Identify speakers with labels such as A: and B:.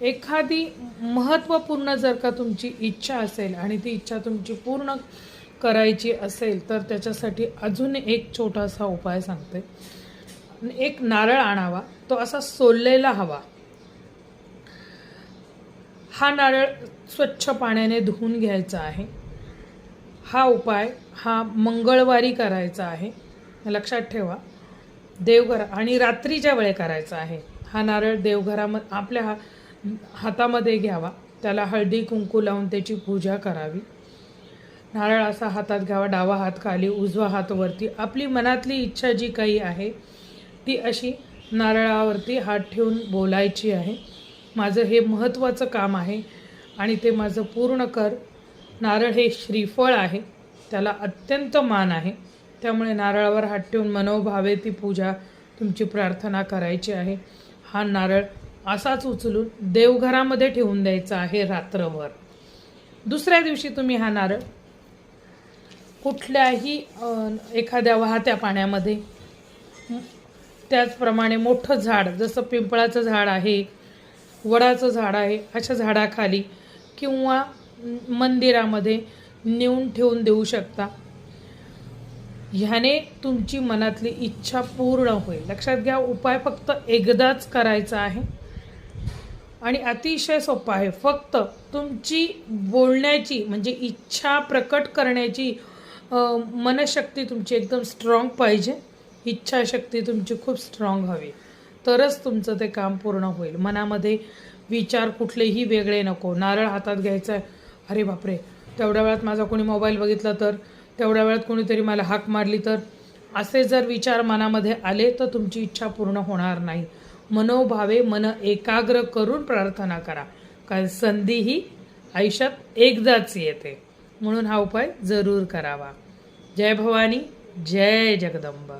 A: एखादी महत्त्वपूर्ण जर का तुमची इच्छा असेल आणि ती इच्छा तुमची पूर्ण करायची असेल तर त्याच्यासाठी अजून एक छोटासा उपाय सांगते. एक नारळ आणावा तो असा सोललेला हवा. हा नारळ स्वच्छ पाण्याने धुवून घ्यायचा आहे. हा उपाय हा मंगळवारी करायचा आहे. लक्षात ठेवा देवघर आणि रात्रीच्या वेळे करायचा आहे. हा नारळ देवघरामध्ये आपल्या हा हातामध्ये घ्यावा. त्याला हळदी कुंकू लावून त्याची पूजा करावी. नारळ असा हातात घ्यावा डावा हात खाली उजवा हात वरती. आपली मनातली इच्छा जी काही आहे ती अशी नारळावरती हात ठेवून बोलायची आहे. माझं हे महत्त्वाचं काम आहे आणि ते माझं पूर्ण कर. नारळ हे श्रीफळ आहे. त्याला अत्यंत मान आहे. त्यामुळे नारळावर हात ठेवून मनोभावे ती पूजा तुमची प्रार्थना करायची आहे. हा नारळ असाच उचलून देवघरामध्ये ठेवून द्यायचा आहे रात्रभर. दुसऱ्या दिवशी तुम्ही हा नारळ कुठल्याही एखाद्या वाहत्या पाण्यामध्ये त्याचप्रमाणे मोठं झाड जसं पिंपळाचं झाड आहे वडाचं झाड आहे अशा झाडाखाली किंवा मंदिरामध्ये नेऊन ठेवून देऊ शकता. ह्याने तुमची मनातली इच्छा पूर्ण होईल. लक्षात घ्या उपाय फक्त एकदाच करायचा आहे. आणि अतिशय सोपं आहे. फक्त तुमची बोलण्याची म्हणजे इच्छा प्रकट करण्याची मनशक्ती तुमची एकदम स्ट्रॉंग पाहिजे. इच्छाशक्ती तुमची खूप स्ट्रॉंग हवी. तरच तुमचं ते काम पूर्ण होईल. मनामध्ये विचार कुठलेही वेगळे नको. नारळ हातात घ्यायचा आहे अरे बापरे तेवढ्या वेळात माझा कोणी मोबाईल बघितला तर? तेवढ्या वेळात कोणीतरी मला हाक मारली तर? असे जर विचार मनामध्ये आले तर तुमची इच्छा पूर्ण होणार नाही. मनोभावे मन एकाग्र करून प्रार्थना करा. कारण संधी ही आयुष्यात एकदाच येते. म्हणून हा उपाय जरूर करावा. जय भवानी जय जगदंबा.